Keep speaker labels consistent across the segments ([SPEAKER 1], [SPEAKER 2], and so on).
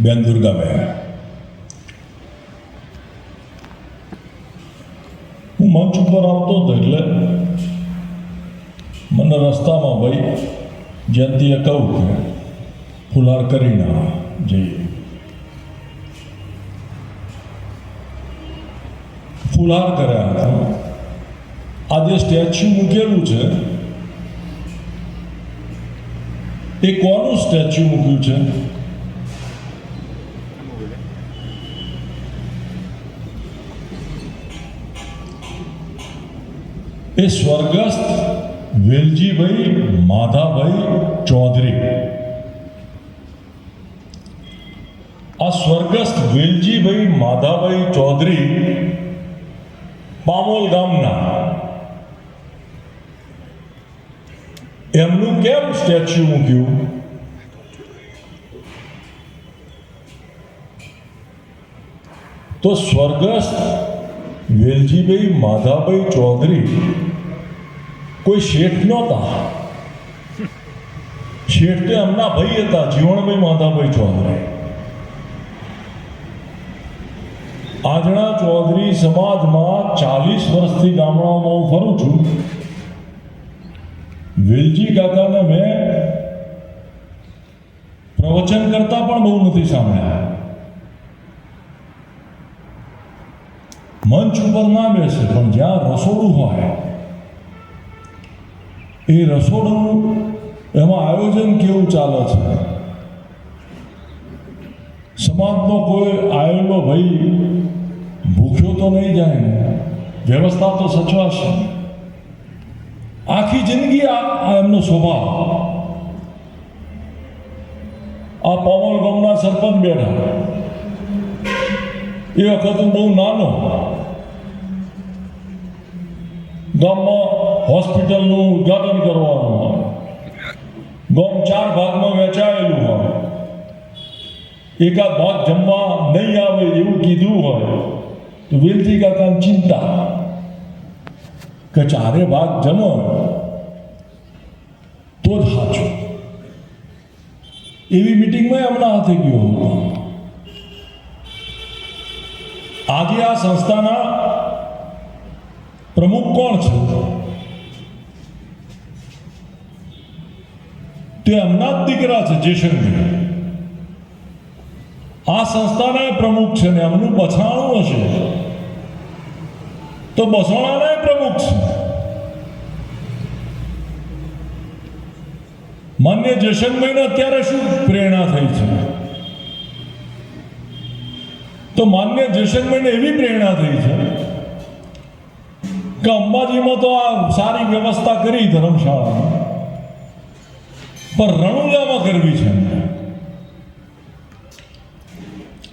[SPEAKER 1] બેન દુર્ગાબેન હું મંચ ઉપર આવતો હતો એટલે મને રસ્તામાં ભાઈ જયંતિએ કહું કે ફુલાર કરીને જઈએ. ફુલાર કર્યા હતા. આ જે સ્ટેચ્યુ મૂકેલું છે. એ કોનું સ્ટેચ્યુ મૂક્યું છે? એ સ્વર્ગસ્થ વેલજીભાઈ માધાભાઈ ચૌધરી આ સ્વર્ગસ્થ વેલજીભાઈ માધાભાઈ ચૌધરી પામોલ ગામના એમનું કેમ સ્ટેચ્યુ મૂક્યું તો સ્વર્ગસ્થ વેલજીભાઈ માધાભાઈ ચૌધરી કોઈ શેઠ નહોતા શેઠ તો એમના ભાઈ હતા જીવણભાઈ માધાભાઈ ચૌધરી આજના ચૌધરી સમાજમાં ચાલીસ વર્ષથી ગામડાઓમાં હું ફરું છું વેલજી કાકાને મેં પ્રવચન કરતા પણ બહુ નથી સાંભળ્યા મંચ ઉપર ના બેસે પણ જ્યાં રસોડું હોય એ રસોડું એમાં આયોજન કેવું ચાલે છે? સમાજનો કોઈ આવેલો ભાઈ ભૂખ્યો તો નહીં જાય વ્યવસ્થા તો સચવાશે. આખી જિંદગી આ એમનો સ્વભાવ. આ પાવલ ગામના સરપંચ બેઠા. એ વખત હું બહુ નાનો. ગામમાં હોસ્પિટલનું ઉદ્ઘાટન કરવાનું હોય. ગામ ચાર ભાગમાં વહેંચાયેલું હોય. એકાદ ભાગ જમવા નહીં આવે એવું કીધું હોય, તો વેલજી કાકાની ચિંતા. કે ચારે ભાગ જમો, તો જ સાચું. એવી મિટિંગમાં એમના હાથે ગયો હતો. આજે આ સંસ્થાના પ્રમુખ કોણ છે? તે એમના જ દીકરા છે જયશંકર આ સંસ્થાના પ્રમુખ છે ને એમનું બછાણું હશે. તો બસોણાના પ્રમુખ છે. માન્ય જશનભાઈને અત્યારે શું પ્રેરણા થઈ છે? તો માન્ય જશનભાઈને એવી પ્રેરણા થઈ છે કે અંબાજીમાં તો આ સારી વ્યવસ્થા કરી ધર્મશાળામાં. પણ રણુંગામાં કરવી છે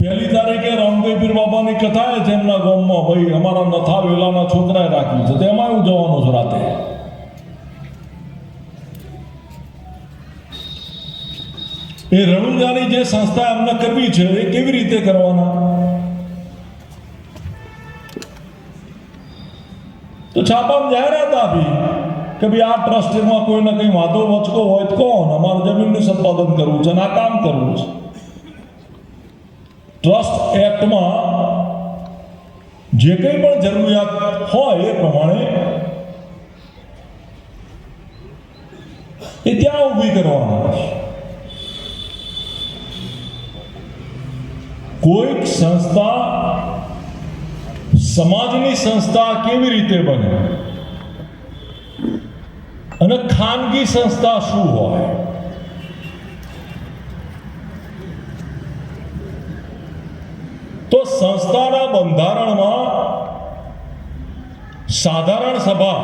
[SPEAKER 1] પહેલી તારીખે રામદેવ પીર બાબાની કથા છે એમના ગામમાં ભાઈ અમારા નથા વેલાના છોકરાએ રાખ્યું છે. તેમાં હું જવાનું છું રાતે. એ રણુજાની જે સંસ્થા એમને કરવી છે, એ કેવી રીતે કરવાના? તો છાપામાં જાહેરાત આપી કે ભાઈ આ ટ્રસ્ટમાં કોઈને કંઈ વાંધો વચકો હોય તો કોણ? અમારે જમીનનું સંપાદન કરવું છે અને આ કામ કરવું છે. ટ્રસ્ટ એક્ટમાં જે કંઈ પણ જરૂરિયાત હોય એ પ્રમાણે એ ત્યાં ઊભી કરવાના કોઈક સંસ્થા સમાજની સંસ્થા કેવી રીતે બને? અને ખાનગી સંસ્થા શું હોય? તો સંસ્થાના બંધારણમાં સાધારણ સભા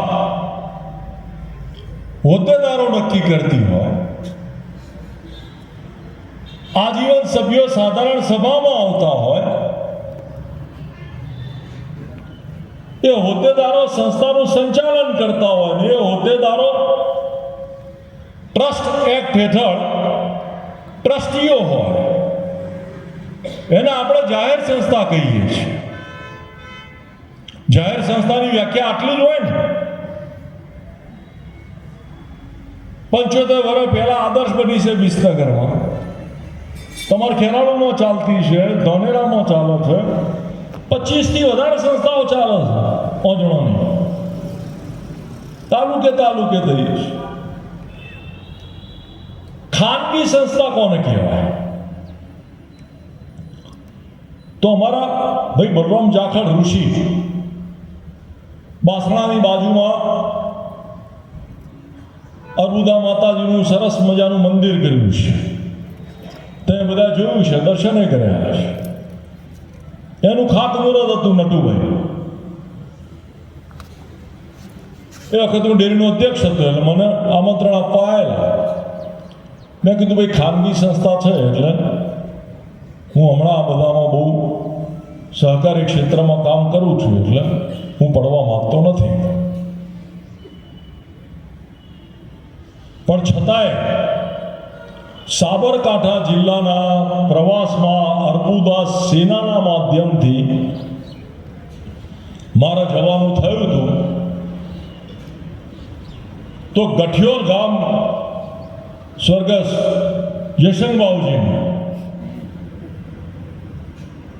[SPEAKER 1] હોદ્દેદારો નક્કી કરતી હોય, આજીવન સભ્યો સાધારણ સભામાં આવતા હોય એ હોદ્દેદારો સંસ્થાનું સંચાલન કરતા હોય ને એ હોદ્દેદારો ટ્રસ્ટ એક્ટ હેઠળ ટ્રસ્ટીઓ હોય. એને આપણે જાહેર સંસ્થા કહીએ છીએ. જાહેર સંસ્થાની વ્યાખ્યા આટલી જ હોય ને. પંચોતેર વર્ષ પહેલા આદર્શ બની છે વિસનગરમાં. તમારે ખેરાળુમાં ચાલતી છે, ધોનેરામાં ચાલે છે. પચીસથી વધારે સંસ્થાઓ ચાલે છે ઓજણોની. તાલુકે તાલુકે છે ખાનગી સંસ્થા કોને કહેવાય? તો અમારા ભાઈ બલરામ જાખડ ઋષિ બાસણાની બાજુમાં અર્બુદા માતાજીનું સરસ મજાનું મંદિર કર્યું છે. તે બધા જોયું છે, દર્શને કર્યા છે. એનું ખાતમુહૂર્ત હતું નટુભાઈ. એ વખત હું ડેરીનો અધ્યક્ષ હતો એટલે મને આમંત્રણ આપવા મેં કીધું, ભાઈ, ખાનગી સંસ્થા છે એટલે હું હમણાં આ બધામાં બહુ સહકારી ક્ષેત્રમાં કામ કરું છું એટલે હું પડવા માગતો નથી. પણ છતાંય સાબરકાંઠા જિલ્લાના પ્રવાસમાં અર્બુદાસ સેનાના માધ્યમથી મારે જવાનું થયું હતું. તો ગઠિયોલ ગામ સ્વર્ગસ યશનબાબુજીનું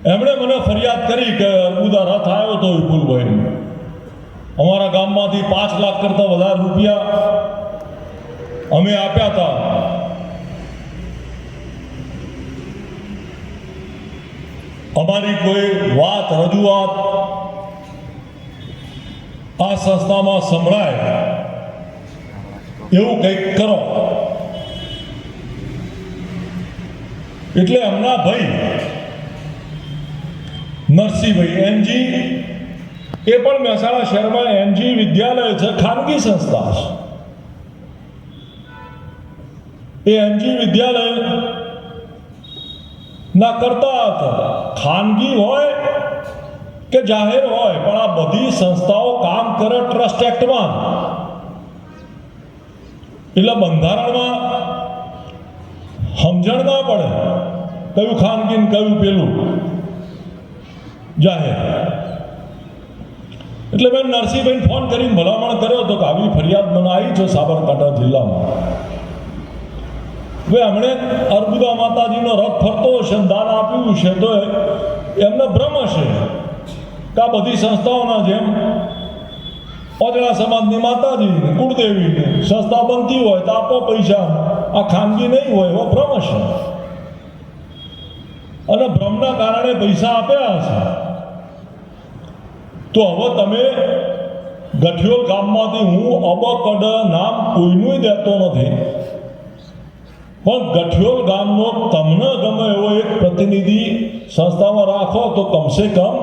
[SPEAKER 1] એમણે મને ફરિયાદ કરી કે અર્બુદા રથ આવ્યો હતો વિપુલભાઈ અમારા ગામમાંથી પાંચ લાખ કરતાં વધારે રૂપિયા અમે આપ્યા હતા. અમારી કોઈ વાત, રજૂઆત આ સંસ્થામાં સંભળાય, એવું કંઈક કરો. એટલે હમણાં ભાઈ, નરસિંહભાઈ એનજી, એ પણ મહેસાણા શહેરમાં એનજી વિદ્યાલય છે, ખાનગી સંસ્થા છે. એ એનજી વિદ્યાલય ના કરતા હતા. ખાનગી હોય કે જાહેર હોય, પણ આ બધી સંસ્થાઓ કામ કરે ટ્રસ્ટ એક્ટમાં. એટલે બંધારણમાં સમજણ ના પડે કયું ખાનગી કયું પેલું જાહેર. એટલે મેં નરસિંહભાઈ ફોન કરીને ભલામણ કર્યો હતો કે આવી ફરિયાદ મને આવી છે સાબરકાંઠા જિલ્લામાં. હવે હમણે અર્બુદા માતાજીનો રથ ફરતો હશે દાન આપ્યું છે, તો એમને ભ્રમ હશે. કે આ બધી સંસ્થાઓના જેમ ઓજળા સમાજની માતાજી કુળદેવી સંસ્થા બનતી હોય તો આપો પૈસા. આ ખાનગી નહીં હોય, એવો ભ્રમ હશે. અને ભ્રમના કારણે પૈસા આપ્યા હશે. તો હવે તમે ગઠિયોલ ગામમાંથી હું અબકડ નામ કોઈનું દેતો નથી. પણ ગઠિયોલ ગામનો તમને ગમે એવો એક પ્રતિનિધિ સંસ્થામાં રાખો તો કમસે કમ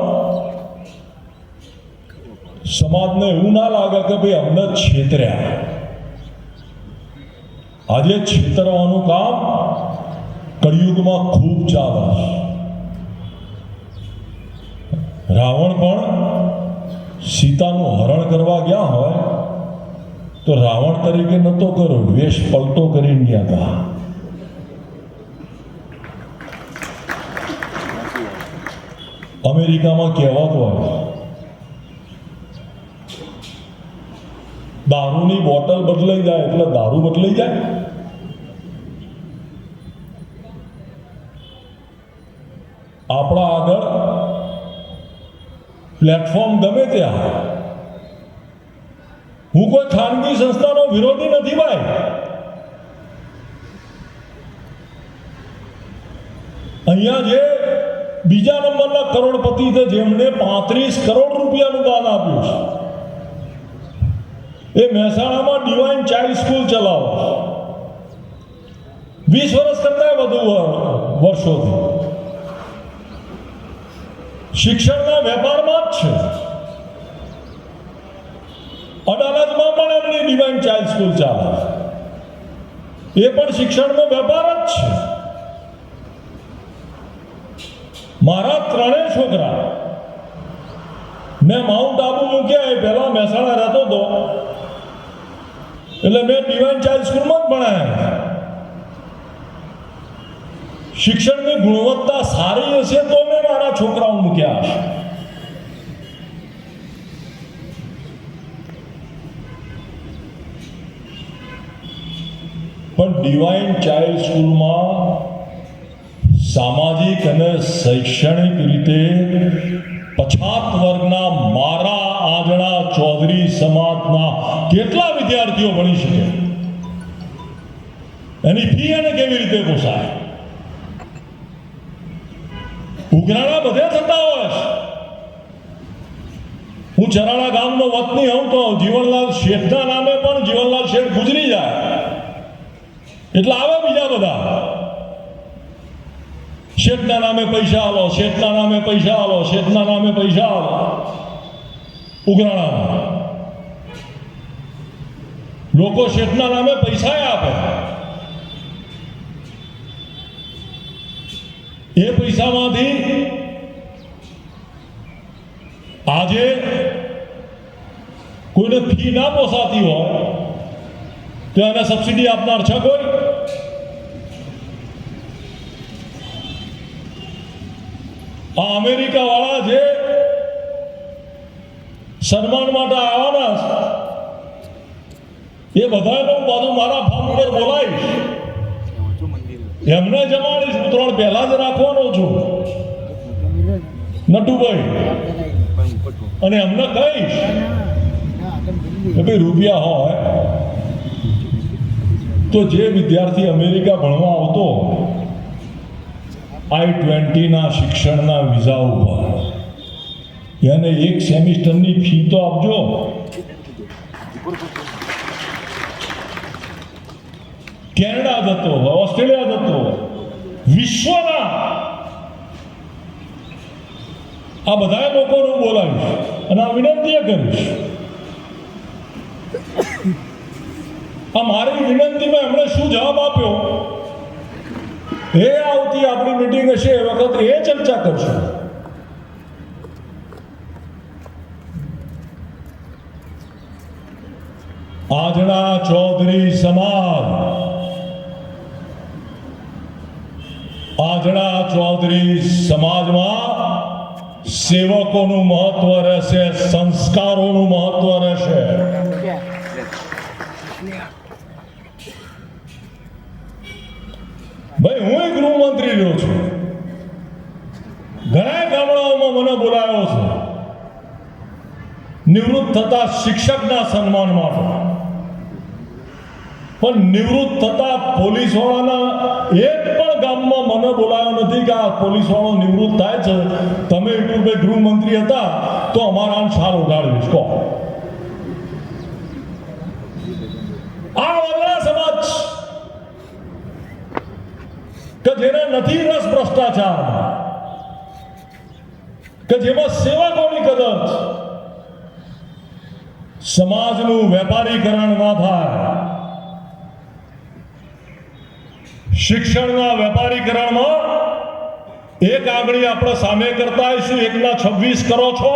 [SPEAKER 1] સમાજને એવું ના લાગે કે ભાઈ અમને છેતર્યા આજે છેતરવાનું કામ કળિયુગમાં ખૂબ ચાલે રાવણ પણ સીતાનું હરણ કરવા ગયા હોય તો રાવણ તરીકે નહોતો કર્યો, વેશ પલટો કરીને ગયા હતા. અમેરિકામાં કહેવત હોય દારૂની બોટલ બદલાઈ જાય એટલે દારૂ બદલાઈ જાય આપણા આગળ પ્લેટફોર્મ ગમે ત્યાં હું કોઈ ખાનગી સંસ્થાનો વિરોધી નથી ભાઈ અહીંયા જે બીજા નંબરના કરોડપતિ છે જેમને પાંત્રીસ કરોડ રૂપિયાનું દાન આપ્યું છે. એ મહેસાણામાં ડિવાઇન ચાઇલ્ડ સ્કૂલ ચલાવો. વીસ વર્ષ કરતા વધુ વર- વર્ષોથી. શિક્ષણના વેપારમાં જ છે. અડાલજમાં પણ એમની ડિવાઇન ચાઇલ્ડ સ્કૂલ ચાલે એ પણ શિક્ષણનો વેપાર જ છે. મારા ત્રણેય છોકરા. મેં માઉન્ટ આબુ મૂક્યા એ પહેલા મહેસાણા રહેતો હતો. એટલે મેં ડિવાઇન ચાઇલ્ડ સ્કૂલમાં જ ભણાયા. શિક્ષણની ગુણવત્તા સારી હશે તો મેં મારા છોકરાઓ મૂક્યા પણ ડિવાઇન ચાઇલ્ડ સ્કૂલમાં શૈક્ષણિક રીતે પછાત વર્ગના મારા આજણા ચૌધરી સમાજના કેટલા વિદ્યાર્થીઓ ભણી શકે? એની ફી એને કેવી રીતે પોસાય? ઉઘરાણા બધે થતા હોય હું ચરાણા ગામનો વતની હોઉં તો જીવનલાલ શેઠના નામે પણ જીવનલાલ શેઠ ગુજરી જાય. એટલે આવે બીજા બધા. શેઠના નામે પૈસા આલો શેઠના નામે પૈસા આલો શેઠના નામે પૈસા આલો. ઉઘરાણા. લોકો શેઠના નામે પૈસા આપે. એ પૈસામાંથી આજે કોઈને ફી ના પોસાતી હોય, તો એને સબસિડી આપનાર છે કોઈ? આ અમેરિકા વાળા જે સન્માન માટે આવવાના એ એ બધાનો બાજુ મારા ફોન ઉપર બોલાવીશ. એમને જમાડીશ. હું ત્રણ પહેલા જ રાખવાનો છું. નટુભાઈ. અને એમને કહીશ કે ભાઈ રૂપિયા હોય તો જે વિદ્યાર્થી અમેરિકા ભણવા આવતો આઈ ટ્વેન્ટીના શિક્ષણના વિઝા ઉપર એને એક સેમિસ્ટરની ફી તો આપજો. કેનેડા જતો, ઓસ્ટ્રેલિયા જતો, વિશ્વના. આ બધા લોકોનું બોલાવીશ અને આ વિનંતી કરીશ. આ મારી વિનંતીમાં એમણે શું જવાબ આપ્યો? એ આવતી આપણી મીટિંગ હશે, એ વખત એ ચર્ચા કરશું. આજના ચૌધરી સમાજ. આજના ચૌધરી સમાજમાં સેવકોનું મહત્વ રહેશે, સંસ્કારોનું મહત્વ રહેશે. ભાઈ, હું ગૃહમંત્રી છે. ઘણા ગામડાઓમાં મને બોલાયો છે. નિવૃત્ત થતા શિક્ષકના સન્માન માટે. પણ નિવૃત્ત થતા પોલીસ વાળાના એક પણ ગામમાં મને બોલાયો નથી કે આ પોલીસ વાળો નિવૃત્ત થાય છે. તમે યુટ્યુબે ગૃહમંત્રી હતા તો અમારા આમ સાર ઉગાડવીશ. કહો. આ વાદળા સમાજ કે જેને નથી રસ ભ્રષ્ટાચાર કે જેમાં સેવકોની કદર સમાજનું વેપારીકરણ ના થાય શિક્ષણના વેપારીકરણમાં એક આંગળી આપણે સામે કરતા આવીશું, એકના છવ્વીસ કરો છો,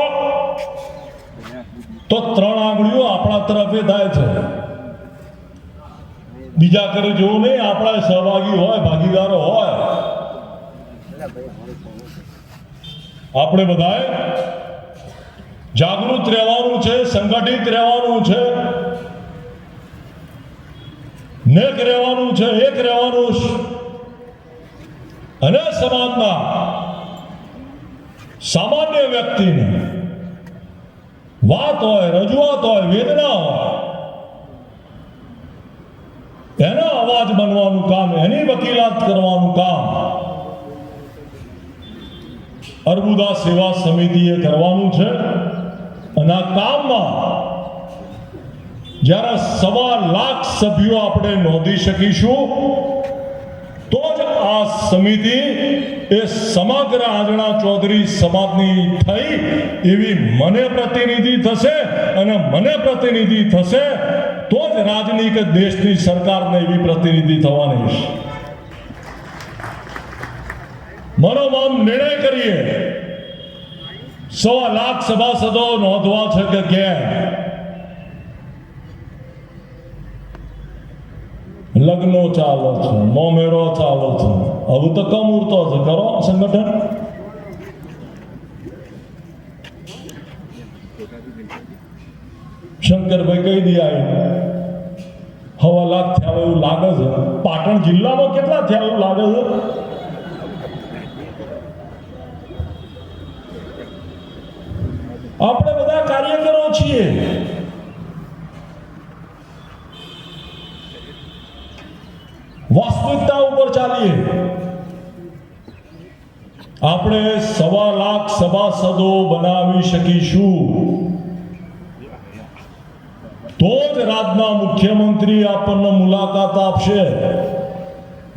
[SPEAKER 1] તો ત્રણ આંગળીઓ આપણા તરફે થાય છે. બીજા કરે જોવું નહીં, આપણા સહભાગી હોય, ભાગીદારો હોય. આપણે બધાએ જાગૃત રહેવાનું છે, સંગઠિત રહેવાનું છે. નેક રહેવાનું છે, એક રહેવાનું અને સમાજના સામાન્ય વ્યક્તિને વાત હોય, રજૂઆત હોય, વેદના હોય એના અવાજ બનવાનું કામ, એની વકીલાત કરવાનું કામ. અર્બુદા સેવા સમિતિએ કરવાનું છે. અને આ કામમાં જ્યારે સવા લાખ સભ્યો આપણે નોંધી શકીશું, તો જ આ સમિતિ એ સમગ્ર આજણા ચૌધરી સમાજની થઈ એવી મને પ્રતિનિધિ થશે અને મને પ્રતિનિધિ થશે તો જ રાજની દેશની સરકારને એવી પ્રતિનિધિ થવાની છે. મનોમન નિર્ણય કરીએ. સવા લાખ સભાસદો નોંધવા છે કે કેમ? લગ્નો ચાલે છે, મોમેરો ચાલે છે. હવે તો કમ ઉડતો છે, કરો સંગઠન. શંકરભાઈ કહી દયા હવા લાખ થયા એવું લાગે છે. પાટણ જિલ્લામાં કેટલા થયા એવું લાગે છે? આપણે બધા કાર્યકરો છીએ. વાસ્તવિકતા ઉપર ચાલીએ. આપણે સવા લાખ સભાસદો બનાવી શકીશું. તો જ રાજના મુખ્યમંત્રી આપણને મુલાકાત આપશે.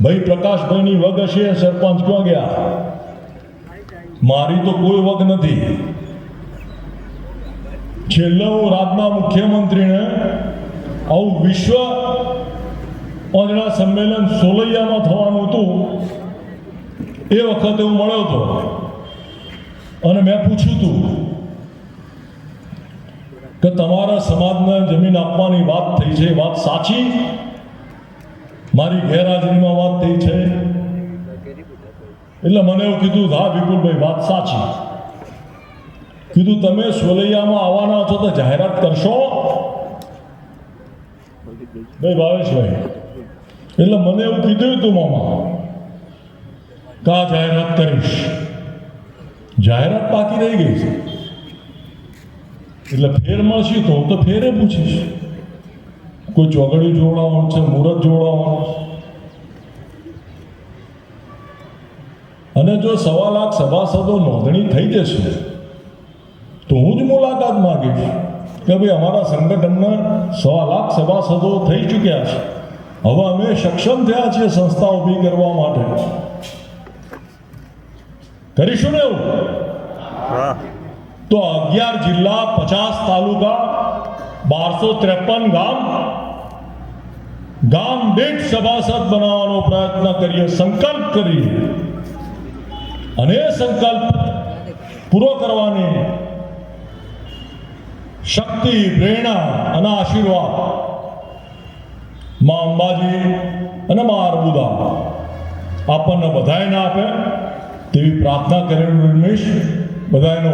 [SPEAKER 1] ભાઈ પ્રકાશભાઈની વગ હશે? સરપંચ ક્યાં ગયા? મારી તો કોઈ વગ નથી. છેલ્લે હું રાજના મુખ્યમંત્રીને આવું વિશ્વ પાંજરા સંમેલન સોલૈયામાં થવાનું હતું. એ વખતે હું મળ્યો હતો. અને મેં પૂછ્યું હતું કે તમારા સમાજને જમીન આપવાની વાત થઈ છે વાત સાચી? મારી ગેરહાજરીમાં વાત થઈ છે? એટલે મને એવું કીધું, હા, વિપુલભાઈ, વાત સાચી. કીધું, તમે સોલૈયામાં આવવાના છો તો જાહેરાત કરશો? ભાઈ, ભાવેશભાઈ, એટલે મને એવું કીધું હતું મામા, કા જાહેરાત કરીશ. જાહેરાત બાકી રહી ગઈ છે. એટલે ફેર મળશે તો હું તો ફેરે પૂછીશ. કોઈ ચોગડી જોડાવાનું છે મુહૂર્ત જોડાવાનું અને જો સવા લાખ સભાસદો નોંધણી થઈ જશે, તો હું જ મુલાકાત માગીશ કે ભાઈ અમારા સંગઠનના સવા લાખ સભાસદો થઈ ચૂક્યા છે. હવે અમે સક્ષમ થયા છીએ સંસ્થા ઊભી કરવા માટે. કરીશું ને એવું? તો અગિયાર જિલ્લા, પચાસ તાલુકા, બારસો ત્રેપન ગામ. ગામ દીઠ સભાસદ બનાવવાનો પ્રયત્ન કરીએ, સંકલ્પ કરીએ. અને સંકલ્પ પૂરો કરવાની શક્તિ, પ્રેરણા અને આશીર્વાદમાં અંબાજી અને માં અર્બુદા આપણને બધાને આપે તેવી પ્રાર્થના કરેલું નિર્મિશ બધાયનો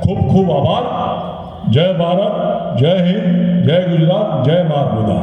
[SPEAKER 1] ખૂબ ખૂબ આભાર જય ભારત જય હિન્દ જય ગુજરાત જય મા અર્બુદા